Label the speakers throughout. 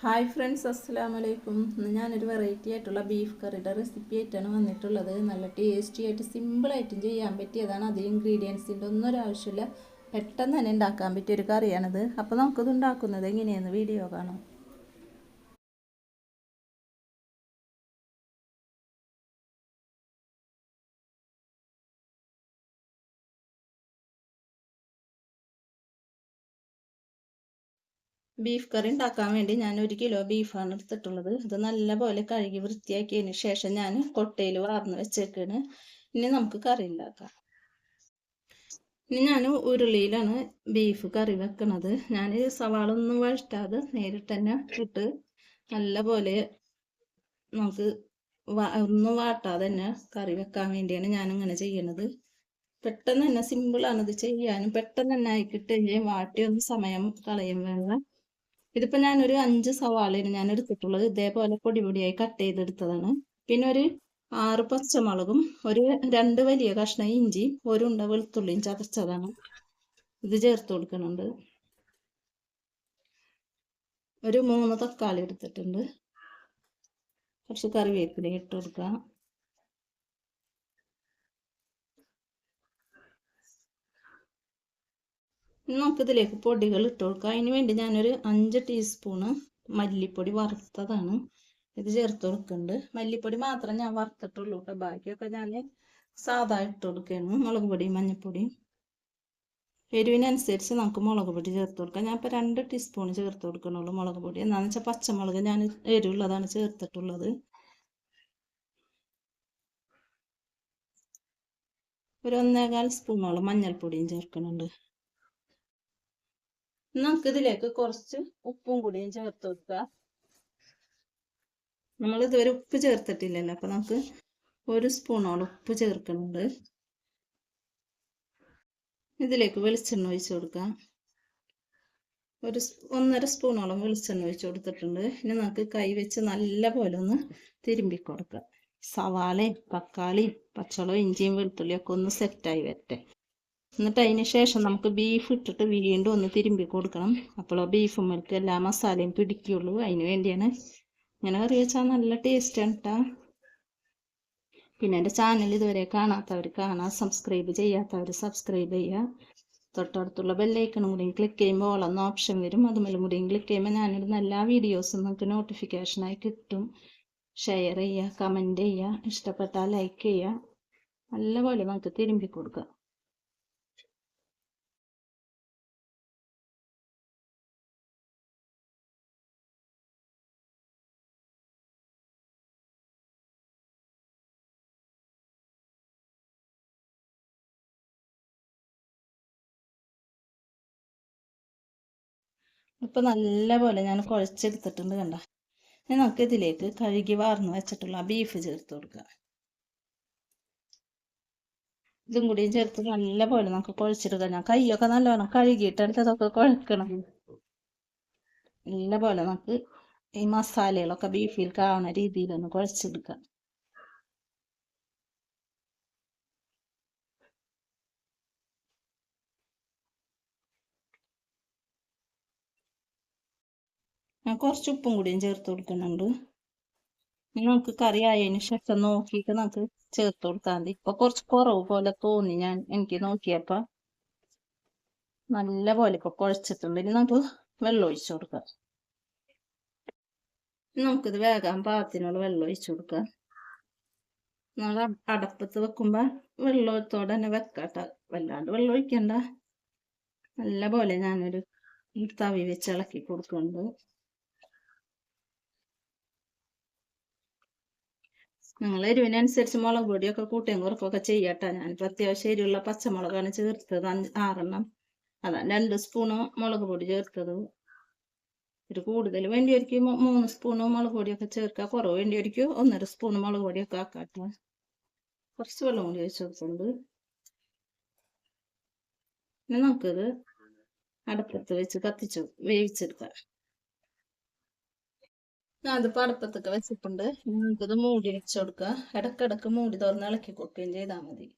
Speaker 1: Hi friends അസ്സാം വലൈക്കും ഇന്ന് ഞാനൊരു വെറൈറ്റി ആയിട്ടുള്ള ബീഫ് കറിയുടെ റെസിപ്പി ആയിട്ടാണ് വന്നിട്ടുള്ളത്. നല്ല ടേസ്റ്റി ആയിട്ട് സിമ്പിളായിട്ടും ചെയ്യാൻ പറ്റിയതാണ്. അത് ഇൻഗ്രീഡിയൻസിന്റെ ഒന്നും ആവശ്യമില്ല. പെട്ടെന്ന് തന്നെ ഉണ്ടാക്കാൻ പറ്റിയ ഒരു കറിയാണിത് അപ്പോൾ നമുക്കത് ഉണ്ടാക്കുന്നത് എങ്ങനെയാണെന്ന് വീഡിയോ കാണാം. ബീഫ് കറി ഉണ്ടാക്കാൻ വേണ്ടി ഞാൻ ഒരു കിലോ ബീഫാണ് എടുത്തിട്ടുള്ളത്. ഇത് നല്ലപോലെ കഴുകി വൃത്തിയാക്കിയതിന് ശേഷം ഞാൻ കൊട്ടയിൽ വാർന്ന് വെച്ചേക്കാണ്. ഇനി നമുക്ക് കറി ഉണ്ടാക്കാം. ഇനി ഞാൻ ഉരുളിയിലാണ് ബീഫ് കറി വെക്കണത്. ഞാൻ സവാള ഒന്നും വഴറ്റാതെ നേരിട്ട് തന്നെ ഇട്ട് നല്ലപോലെ നമുക്ക് ഒന്നും വാട്ടാതെ തന്നെ കറി വെക്കാൻ വേണ്ടിയാണ് ഞാൻ ഇങ്ങനെ ചെയ്യണത്. പെട്ടെന്ന് തന്നെ സിമ്പിളാണ് ഇത് ചെയ്യാനും പെട്ടെന്ന് തന്നെ ആയിക്കിട്ട് വാട്ടി ഒന്ന് സമയം കളയും വേണം. ഇതിപ്പോ ഞാനൊരു അഞ്ച് സവാളയാണ് ഞാൻ എടുത്തിട്ടുള്ളത് ഇതേപോലെ പൊടി പൊടിയായി കട്ട് ചെയ്തെടുത്തതാണ്. പിന്നെ ഒരു ആറ് പച്ചമുളകും ഒരു രണ്ട് വലിയ കഷ്ണം ഇഞ്ചി ഒരു ഉണ്ട വെളുത്തുള്ളിയും ചതച്ചതാണ്. ഇത് ചേർത്ത് കൊടുക്കുന്നുണ്ട്. ഒരു മൂന്ന് തക്കാളി എടുത്തിട്ടുണ്ട്. കുറച്ച് കറിവേപ്പില ഇട്ട് കൊടുക്കാം നമുക്കിതിലേക്ക് പൊടികൾ ഇട്ട് കൊടുക്കാം അതിന് വേണ്ടി ഞാനൊരു അഞ്ച് ടീസ്പൂണ് മല്ലിപ്പൊടി വറുത്തതാണ്. ഇത് ചേർത്ത് കൊടുക്കുന്നുണ്ട്. മല്ലിപ്പൊടി മാത്രം ഞാൻ വറുത്തിട്ടുള്ളൂ കേട്ടോ. ബാക്കിയൊക്കെ ഞാൻ സാധാ ഇട്ട് കൊടുക്കുകയാണ്. മുളക് പൊടിയും മഞ്ഞൾപ്പൊടിയും എരിവിനനുസരിച്ച് നമുക്ക് മുളക് പൊടി ചേർത്ത് കൊടുക്കാം. ഞാൻ ഇപ്പോൾ രണ്ട് ടീസ്പൂൺ ചേർത്ത് കൊടുക്കണുള്ളൂ മുളക് പൊടി. എന്താണെന്ന് വെച്ചാൽ പച്ചമുളക് ഞാൻ എരിവുള്ളതാണ് ചേർത്തിട്ടുള്ളത്. ഒരു ഒന്നേകാൽ സ്പൂണോളം മഞ്ഞൾപ്പൊടിയും ചേർക്കുന്നുണ്ട്. നമുക്ക് ഇതിലേക്ക് കുറച്ച് ഉപ്പും കൂടിയും ചേർത്ത് വെക്കുക. നമ്മൾ ഇതുവരെ ഉപ്പ് ചേർത്തിട്ടില്ലല്ലോ അപ്പൊ നമുക്ക് ഒരു സ്പൂണോളം ഉപ്പ് ചേർക്കുന്നുണ്ട്. ഇതിലേക്ക് വെളിച്ചെണ്ണ ഒഴിച്ചു കൊടുക്കാം. ഒരു ഒന്നര സ്പൂണോളം വെളിച്ചെണ്ണ ഒഴിച്ചു കൊടുത്തിട്ടുണ്ട്. ഇനി നമുക്ക് കൈ വെച്ച് നല്ല പോലെ ഒന്ന് തിരുമ്പി കൊടുക്കാം. സവാളയും തക്കാളിയും പച്ചളവും ഇഞ്ചിയും വെളുത്തുള്ളിയും ഒക്കെ ഒന്ന് സെറ്റായി വരട്ടെ. എന്നിട്ട് അതിന് ശേഷം നമുക്ക് ബീഫ് ഇട്ടിട്ട് വീണ്ടും ഒന്ന് തിരുമ്പി കൊടുക്കണം. അപ്പോൾ ബീഫ് മുൽക്ക് എല്ലാ മസാലയും പിടിക്കുള്ളൂ. അതിന് വേണ്ടിയാണ് ഇങ്ങനെ കറി വെച്ചാൽ നല്ല ടേസ്റ്റാണ് കേട്ടോ പിന്നെ എന്റെ ചാനൽ ഇതുവരെ കാണാത്തവർ കാണാം. സബ്സ്ക്രൈബ് ചെയ്യാത്തവർ സബ്സ്ക്രൈബ് ചെയ്യുക തൊട്ടടുത്തുള്ള ബെല്ലൈക്കണും കൂടി ക്ലിക്ക് ചെയ്യുമ്പോൾ ഓളെന്ന ഓപ്ഷൻ വരും. അതുമല്ല കൂടി ക്ലിക്ക് ചെയ്യുമ്പോൾ ഞാനിടുന്ന എല്ലാ വീഡിയോസും നിങ്ങൾക്ക് നോട്ടിഫിക്കേഷനായി കിട്ടും. ഷെയർ ചെയ്യുക കമന്റ് ചെയ്യുക ഇഷ്ടപ്പെട്ടാൽ ലൈക്ക് ചെയ്യുക നല്ലപോലെ നമുക്ക് തിരുമ്പി കൊടുക്കുക ഇപ്പം നല്ലപോലെ ഞാൻ കുഴച്ചെടുത്തിട്ടുണ്ട് കണ്ട? ഇനി നമുക്ക് ഇതിലേക്ക് കഴുകി വാർന്ന് വെച്ചിട്ടുള്ള ബീഫ് ചേർത്ത് കൊടുക്കുക. ഇതും കൂടിയും ചേർത്ത് നല്ല പോലെ നമുക്ക് കുഴച്ചെടുക്കാം. ഞാൻ കൈയൊക്കെ നല്ലോണം കഴുകിയിട്ട് അതൊക്കെ കുഴക്കണം. നല്ല പോലെ നമുക്ക് ഈ മസാലകളൊക്കെ ബീഫിൽ കാണുന്ന രീതിയിലൊന്ന് കുഴച്ചെടുക്കാം. കുറച്ച് ഉപ്പും കൂടിയും ചേർത്ത് കൊടുക്കുന്നുണ്ട്. നമുക്ക് കറി ആയതിന് ശേഷം നോക്കിയിട്ട് നമുക്ക് ചേർത്ത് കൊടുത്താൽ മതി. ഇപ്പൊ കുറച്ച് കുറവ് പോലെ തോന്നി ഞാൻ എനിക്ക് നോക്കിയപ്പോ. നല്ല പോലെ ഇപ്പൊ കുഴച്ചിട്ടുണ്ട്. ഇനി നമുക്ക് വെള്ളം ഒഴിച്ചു കൊടുക്കാം. നമുക്കിത് വേഗം പാകത്തിനുള്ള വെള്ളം ഒഴിച്ചു കൊടുക്കാം. നമ്മൾ അടപ്പത്ത് വെക്കുമ്പോ വെള്ളത്തോടെ തന്നെ വെക്കാട്ട. വല്ലാണ്ട് വെള്ളം ഒഴിക്കണ്ട. നല്ല പോലെ ഞാനൊരു തവി വെച്ച് ഇളക്കി കൊടുക്കുന്നുണ്ട്. നിങ്ങൾ എരിവിനനുസരിച്ച് മുളക് പൊടിയൊക്കെ കൂട്ടിയും കുറുക്കൊക്കെ ചെയ്യട്ടെ. ഞാനിപ്പോൾ അത്യാവശ്യം എരിവുള്ള പച്ചമുളകാണ് ചേർത്തത്. ആറെണ്ണം. അതാണ് രണ്ട് സ്പൂണ് മുളക് പൊടി ചേർത്തത്. ഒരു കൂടുതൽ വേണ്ടിയവർക്ക് മൂന്ന് സ്പൂണ് മുളക് പൊടിയൊക്കെ ചേർക്കുക കുറവ് വേണ്ടിയവർക്ക് ഒന്നര സ്പൂണ് മുളക് പൊടിയൊക്കെ ആക്കാട്ടെ. കുറച്ച് വെള്ളം കൂടി ഒഴിച്ചു കൊടുക്കുന്നുണ്ട്. പിന്നെ നമുക്കിത് അടുപ്പത്ത് വെച്ച് കത്തിച്ചു വേവിച്ചെടുക്കാം. അതിപ്പോൾ അടുപ്പത്തൊക്കെ വെച്ചിട്ടുണ്ട്. നമുക്കിത് മൂടി വെച്ച് കൊടുക്കുക ഇടക്കിടക്ക് മൂടി തുറന്ന് ഇളക്കി കൊടുക്കുകയും ചെയ്താൽ മതി.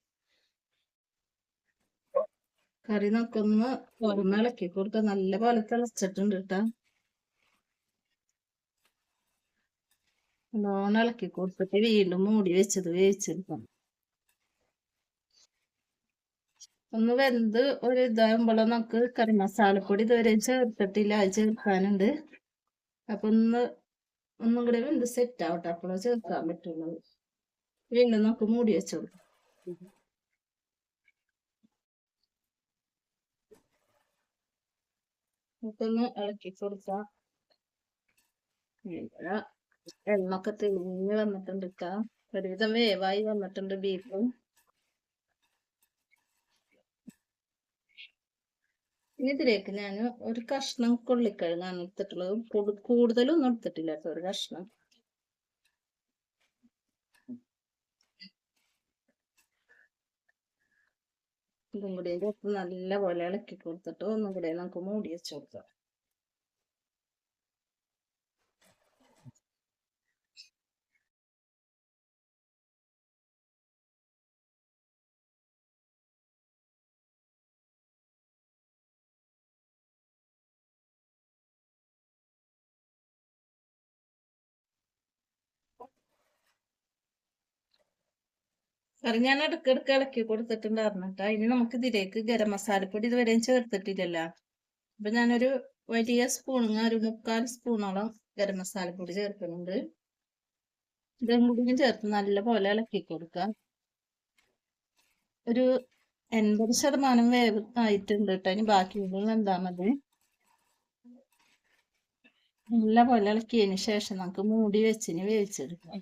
Speaker 1: കറി നോക്കൊന്ന് തുറന്ന് ഇളക്കി കൊടുക്കുക നല്ല പോലെ തിളച്ചിട്ടുണ്ട് കേട്ടോ നല്ലോണം ഇളക്കി കൊടുത്തിട്ട് വീണ്ടും മൂടി വെച്ചത് വേവിച്ചെടുക്കണം. ഒന്ന് വെന്ത് ഒരു ഇതാകുമ്പോൾ നമുക്ക് കറി മസാലപ്പൊടി ഇതുവരെ ചേർത്തിട്ടില്ല. അത് ചേർക്കാനുണ്ട്. അപ്പൊ ഒന്ന് ഒന്നും കൂടെ വെന്ത് സെറ്റ് ആവട്ടെ. അപ്പോൾ ചേർക്കാൻ പറ്റുള്ളത് വീണ്ടും നമുക്ക് മൂടി വെച്ചു കൊടുക്കാം ഇളക്കി കൊടുക്കാം. എണ്ണൊക്കെ തെളിഞ്ഞ് വന്നിട്ടുണ്ട് ഒരുവിധം വേവായി വന്നിട്ടുണ്ട് ബീഫും. ഇതിലേക്ക് ഞാൻ ഒരു കഷ്ണം കൊള്ളിക്കഴുകാണ് എടുത്തിട്ടുള്ളത്. കൂടുതലൊന്നും എടുത്തിട്ടില്ല കേട്ടോ ഒരു കഷ്ണം. ഇതും കൂടി നല്ല പോലെ ഇളക്കി കൊടുത്തിട്ട് ഒന്നും കൂടി നമുക്ക് മൂടി വെച്ച് കൊടുക്കാം. കറി ഞാൻ ഇടക്കിടക്ക് ഇളക്കി കൊടുത്തിട്ടുണ്ടായിരുന്നു കേട്ടോ ഇനി നമുക്ക് ഇതിലേക്ക് ഗരം മസാലപ്പൊടി ഇതുവരെയും ചേർത്തിട്ടില്ലല്ലോ. അപ്പൊ ഞാനൊരു വലിയ സ്പൂണിന് ഒരു മുക്കാൽ സ്പൂണോളം ഗരം മസാലപ്പൊടി ചേർക്കുന്നുണ്ട്. ഇതും കൂടി ചേർത്ത് നല്ല പോലെ ഇളക്കി കൊടുക്കാം ഒരു എൺപത് ശതമാനം വേവ് ആയിട്ടുണ്ട് കേട്ടോ. ഇനി ബാക്കിയുള്ള എന്താ മതി നല്ല പോലെ ഇളക്കിയതിന് ശേഷം നമുക്ക് മൂടി വെച്ചിന് വേവിച്ചെടുക്കാം.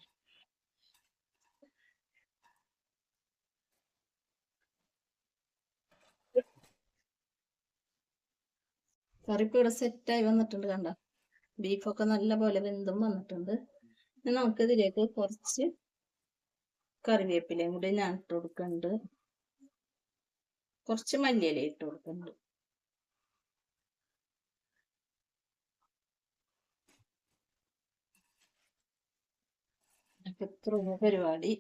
Speaker 1: കറിപ്പ് ഇവിടെ സെറ്റായി വന്നിട്ടുണ്ട് കണ്ട? ബീഫൊക്കെ നല്ല പോലെ വെന്തും വന്നിട്ടുണ്ട്. ഇനി നമുക്കിതിലേക്ക് കുറച്ച് കറിവേപ്പിലയും കൂടി ഞാൻ ഇട്ട് കൊടുക്കുന്നുണ്ട്. കുറച്ച് മല്ലിയില ഇട്ട് കൊടുക്കുന്നുണ്ട്. എത്ര പരിപാടി.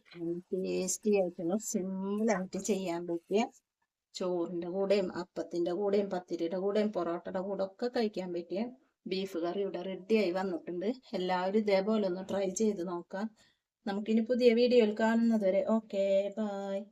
Speaker 1: ടേസ്റ്റി ആയിട്ടുള്ള സിമ്പിളായിട്ട് ചെയ്യാൻ പറ്റിയ ചോറിന്റെ കൂടെയും അപ്പത്തിന്റെ കൂടെയും പത്തിരിയുടെ കൂടെയും പൊറോട്ടയുടെ കൂടെ ഒക്കെ കഴിക്കാൻ പറ്റിയ ബീഫ് കറി ഇവിടെ റെഡിയായി വന്നിട്ടുണ്ട്. എല്ലാവരും ഇതേപോലെ ഒന്ന് ട്രൈ ചെയ്ത് നോക്കാം. നമുക്കിനി പുതിയ വീഡിയോയിൽ കാണുന്നത് വരെ ഓക്കെ ബായ്